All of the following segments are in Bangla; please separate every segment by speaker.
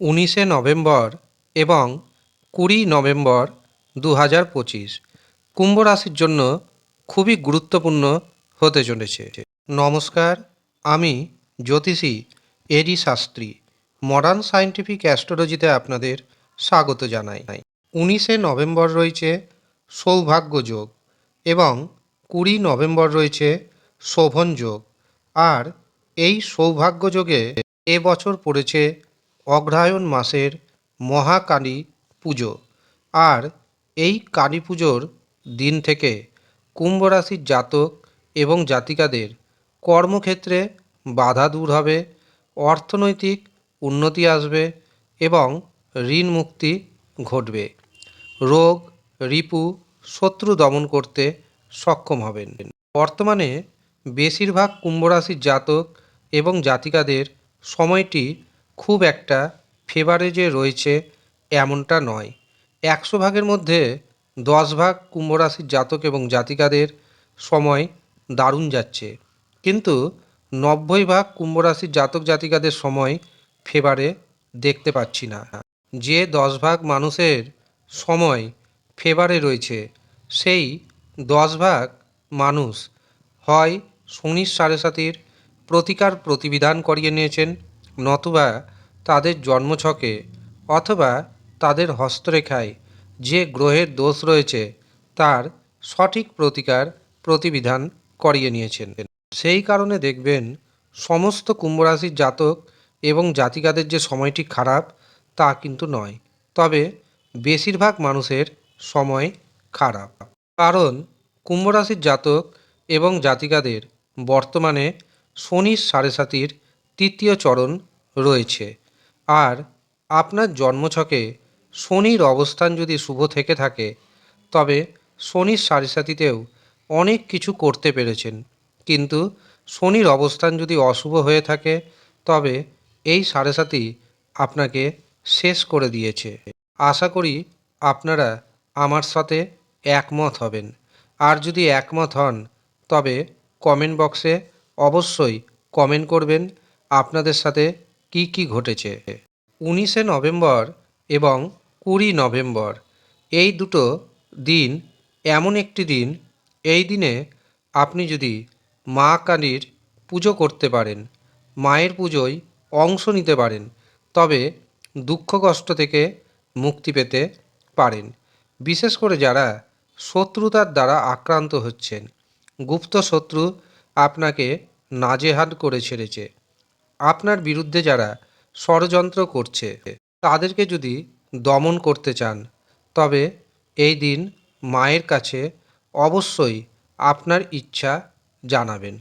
Speaker 1: উনিশে নভেম্বর এবং কুড়ি নভেম্বর দু হাজার পঁচিশ। কুম্ভ রাশির জন্য খুবই গুরুত্বপূর্ণ হতে চলেছে। নমস্কার, আমি জ্যোতিষী এডি শাস্ত্রী মডার্ন সায়েন্টিফিক অ্যাস্ট্রোলজিতে আপনাদের স্বাগত জানাই। উনিশে নভেম্বর রয়েছে সৌভাগ্য যোগ এবং কুড়ি নভেম্বর রয়েছে শোভন যোগ। আর এই সৌভাগ্য যোগে এবছর পড়েছে অগ্রহায়ণ মাসের মহাকালী পুজো। আর এই কালী পুজোর দিন থেকে কুম্ভ রাশির জাতক এবং জাতিকাদের কর্মক্ষেত্রে বাধা দূর হবে, অর্থনৈতিক উন্নতি আসবে এবং ঋণ মুক্তি ঘটবে। রোগ, রিপু, শত্রু দমন করতে সক্ষম হবেন। বর্তমানে বেশিরভাগ কুম্ভ রাশির জাতক এবং জাতিকাদের সময়টি খুব একটা ফেভারেজে রয়েছে এমনটা নয়। একশো ভাগের মধ্যে দশ ভাগ কুম্ভ রাশির জাতক এবং জাতিকাদের সময় দারুণ যাচ্ছে। কিন্তু নব্বই ভাগ কুম্ভ রাশির জাতক জাতিকাদের সময় ফেভারে দেখতে পাচ্ছি না। যে দশ ভাগ মানুষের সময় ফেভারে রয়েছে, সেই দশ ভাগ মানুষ হয় শনির সাড়ে সাতির প্রতিকার প্রতিবিধান করিয়ে নিয়েছেন নতুবা তাদের জন্মছকে অথবা তাদের হস্তরেখায় যে গ্রহের দোষ রয়েছে তার সঠিক প্রতিকার প্রতিবিধান করিয়ে নিয়েছেন। সেই কারণে দেখবেন সমস্ত কুম্ভ রাশির জাতক এবং জাতিকাদের যে সময়টি খারাপ তা কিন্তু নয়, তবে বেশিরভাগ মানুষের সময় খারাপ। কারণ কুম্ভ রাশির জাতক এবং জাতিকাদের বর্তমানে শনির সাড়ে সাতির তৃতীয় চরণ রয়েছে। আর আপনার জন্মছকে শনির অবস্থান যদি শুভ থেকে থাকে, তবে শনির সাড়ে সাতিতেও অনেক কিছু করতে পেরেছেন। কিন্তু শনির অবস্থান যদি অশুভ হয়ে থাকে, তবে এই সাড়ে সাতি আপনাকে শেষ করে দিয়েছে। আশা করি আপনারা আমার সাথে একমত হবেন। আর যদি একমত হন, তবে কমেন্ট বক্সে অবশ্যই কমেন্ট করবেন। আপনাদের সাথে কি কি ঘটেছে? উনিশে নভেম্বর এবং কুড়ি নভেম্বর। এই দুটো দিন এমন একটি দিন, এই দিনে আপনি যদি মা কালীর পুজো করতে পারেন, মায়ের পুজোয় অংশ নিতে পারেন, তবে দুঃখ কষ্ট থেকে মুক্তি পেতে পারেন। বিশেষ করে যারা শত্রুতার দ্বারা আক্রান্ত হচ্ছেন, গুপ্ত শত্রু আপনাকে নাজেহাল করে ছেড়েছে। আপনার বিরুদ্ধে যারা ষড়যন্ত্র করছে, তাদেরকে যদি দমন করতে চান, তবে এই দিন মায়ের কাছে অবশ্যই আপনার ইচ্ছা জানাবেন।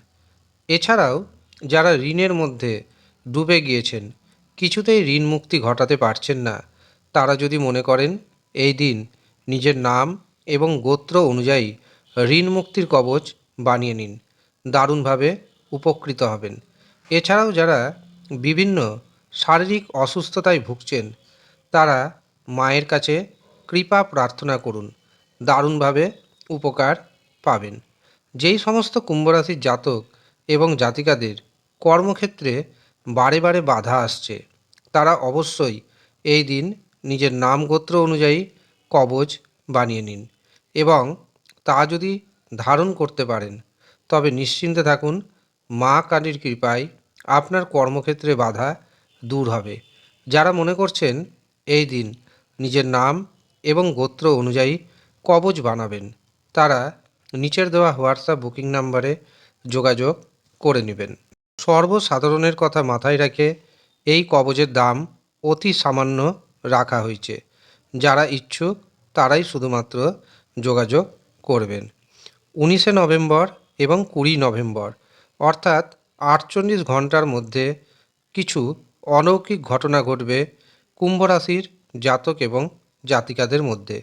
Speaker 1: এছাড়াও যারা ঋণের মধ্যে ডুবে গিয়েছেন, কিছুতেই ঋণ মুক্তি ঘটাতে পারছেন না, তারা যদি মনে করেন এই দিন নিজের নাম এবং গোত্র অনুযায়ী ঋণ মুক্তির কবচ বানিয়ে নিন, দারুণভাবে উপকৃত হবেন। এছাড়াও যারা বিভিন্ন শারীরিক অসুস্থতায় ভুগছেন, তারা মায়ের কাছে কৃপা প্রার্থনা করুন, দারুণভাবে উপকার পাবেন। যেই সমস্ত কুম্ভরাশির জাতক এবং জাতিকাদের কর্মক্ষেত্রে বারে বারে বাধা আসছে, তারা অবশ্যই এই দিন নিজের নাম গোত্র অনুযায়ী কবচ বানিয়ে নিন এবং তা যদি ধারণ করতে পারেন, তবে নিশ্চিন্তে থাকুন মা কালীর কৃপায় আপনার কর্মক্ষেত্রে বাধা দূর হবে। যারা মনে করছেন এই দিন নিজের নাম এবং গোত্র অনুযায়ী কবচ বানাবেন, তারা নিচের দেওয়া হোয়াটসঅ্যাপ বুকিং নাম্বারে যোগাযোগ করে নেবেন। সর্বসাধারণের কথা মাথায় রেখে এই কবজের দাম অতি সামান্য রাখা হয়েছে। যারা ইচ্ছুক, তারাই শুধুমাত্র যোগাযোগ করবেন। উনিশে নভেম্বর এবং কুড়ি নভেম্বর, অর্থাৎ আটচল্লিশ ঘণ্টার মধ্যে কিছু অলৌকিক ঘটনা ঘটবে কুম্ভ রাশির জাতক এবং জাতিকাদের মধ্যে।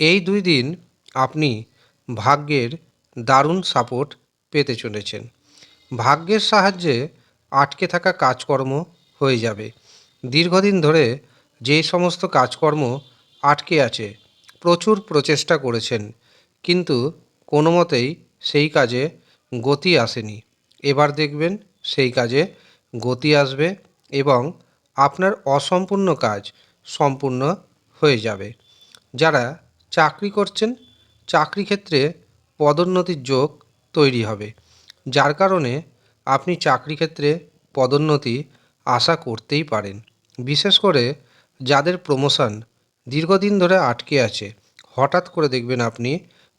Speaker 1: এই দুই দিন আপনি ভাগ্যের দারুণ সাপোর্ট পেতে চলেছেন। ভাগ্যের সাহায্যে আটকে থাকা কাজকর্ম হয়ে যাবে। দীর্ঘদিন ধরে যে সমস্ত কাজকর্ম আটকে আছে, প্রচুর প্রচেষ্টা করেছেন, কিন্তু কোনো মতেই সেই কাজে গতি আসেনি। এবার দেখবেন সেই কাজে গতি আসবে এবং আপনার অসম্পূর্ণ কাজ সম্পূর্ণ হয়ে যাবে। যারা চাকরি করছেন, চাকরি ক্ষেত্রে পদোন্নতির যোগ তৈরি হবে, যার কারণে আপনি চাকরি ক্ষেত্রে পদোন্নতি আশা করতেই পারেন। বিশেষ করে যাদের প্রমোশন দীর্ঘদিন ধরে আটকে আছে, হঠাৎ করে দেখবেন আপনি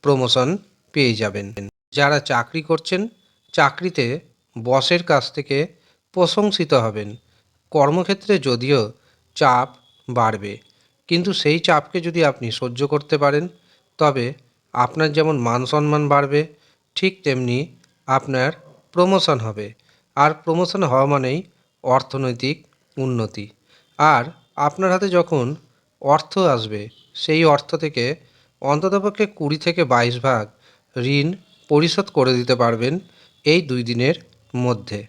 Speaker 1: প্রমোশন পেয়ে যাবেন। যারা চাকরি করছেন চাকরিতে বসের কাছ থেকে প্রশংসিত হবেন। কর্মক্ষেত্রে যদিও চাপ বাড়বে, কিন্তু সেই চাপকে যদি আপনি সহ্য করতে পারেন, তবে আপনার যেমন মান সম্মান বাড়বে, ঠিক তেমনি আপনার প্রমোশন হবে। আর প্রমোশন হওয়া মানেই অর্থনৈতিক উন্নতি। আর আপনার হাতে যখন অর্থ আসবে, সেই অর্থ থেকে অন্ততপক্ষে কুড়ি থেকে বাইশ ভাগ ঋণ পরিশোধ করে দিতে পারবেন এই দুই দিনের মধ্যে।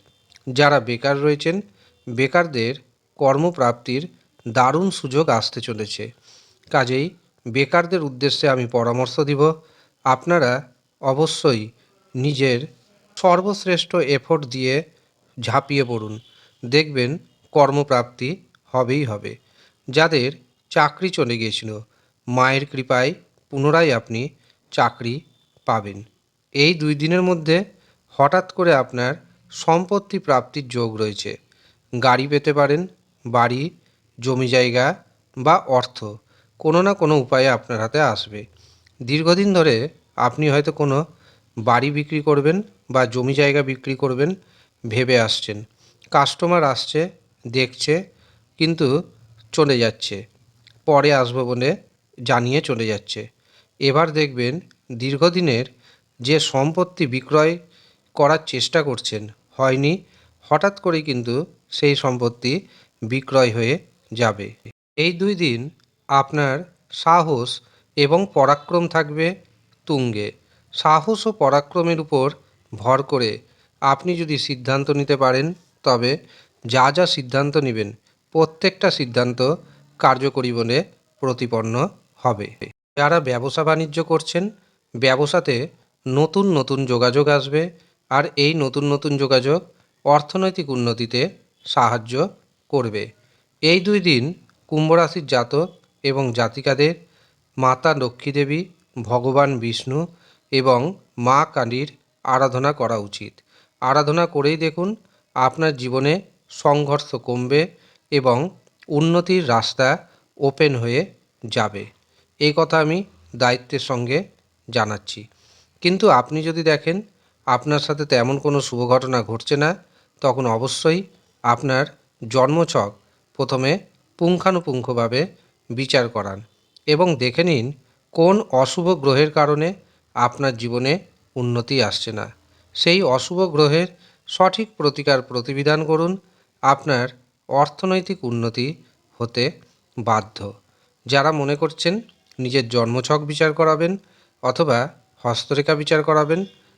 Speaker 1: যারা বেকার রয়েছেন, বেকারদের কর্মপ্রাপ্তির দারুণ সুযোগ আসতে চলেছে। কাজেই বেকারদের উদ্দেশ্যে আমি পরামর্শ দিব, আপনারা অবশ্যই নিজের সর্বশ্রেষ্ঠ এফোর্ট দিয়ে ঝাঁপিয়ে পড়ুন। দেখবেন কর্মপ্রাপ্তি হবেই হবে। যাদের চাকরি চলে গিয়েছিল, মায়ের কৃপায় পুনরায় আপনি চাকরি পাবেন। এই দুই দিনের মধ্যে হঠাৎ করে আপনার সম্পত্তি প্রাপ্তির যোগ রয়েছে। গাড়ি পেতে পারেন, বাড়ি, জমি জায়গা বা অর্থ, কোনো না কোনো উপায়ে আপনার হাতে আসবে। দীর্ঘদিন ধরে আপনি হয়তো কোনো বাড়ি বিক্রি করবেন বা জমি জায়গা বিক্রি করবেন ভেবে আসছেন। কাস্টমার আসছে, দেখছে, কিন্তু চলে যাচ্ছে। পরে আসব বলে জানিয়ে চলে যাচ্ছে। এবার দেখবেন দীর্ঘদিনের যে সম্পত্তি বিক্রয় করার চেষ্টা করছেন। হয়নি। হঠাৎ করেই কিন্তু সেই সম্পত্তি বিক্রয় হয়ে যাবে। এই দুই দিন আপনার সাহস এবং পরাক্রম থাকবে তুঙ্গে। সাহস ও পরাক্রমের উপর ভর করে আপনি যদি সিদ্ধান্ত নিতে পারেন, তবে যা যা সিদ্ধান্ত নেবেন, প্রত্যেকটা সিদ্ধান্ত কার্যকরী বলে প্রতিপন্ন হবে। যারা ব্যবসা বাণিজ্য করছেন, ব্যবসাতে নতুন নতুন যোগাযোগ আসবে আর এই নতুন নতুন যোগাযোগ অর্থনৈতিক উন্নতিতে সাহায্য করবে। এই দুই দিন কুম্ভ রাশির জাতক এবং জাতিকাদের মাতা লক্ষ্মী দেবী, ভগবান বিষ্ণু এবং মা কালীর আরাধনা করা উচিত। আরাধনা করেই দেখুন আপনার জীবনে সংঘর্ষ কমবে এবং উন্নতির রাস্তা ওপেন হয়ে যাবে। এই কথা আমি দায়িত্বের সঙ্গে জানাচ্ছি। কিন্তু আপনি যদি দেখেন আপনার সাথে তেমন কোনো শুভ ঘটনা ঘটছে না, তখন অবশ্যই আপনার জন্মছক প্রথমে পুঙ্খানুপুঙ্খভাবে বিচার করান এবং দেখে নিন কোন অশুভ গ্রহের কারণে আপনার জীবনে উন্নতি আসছে না। সেই অশুভ গ্রহের সঠিক প্রতিকার প্রতিবিধান করুন, আপনার অর্থনৈতিক উন্নতি হতে বাধ্য। যারা মনে করছেন নিজের জন্মছক বিচার করাবেন অথবা হস্তরেখা বিচার করাবেন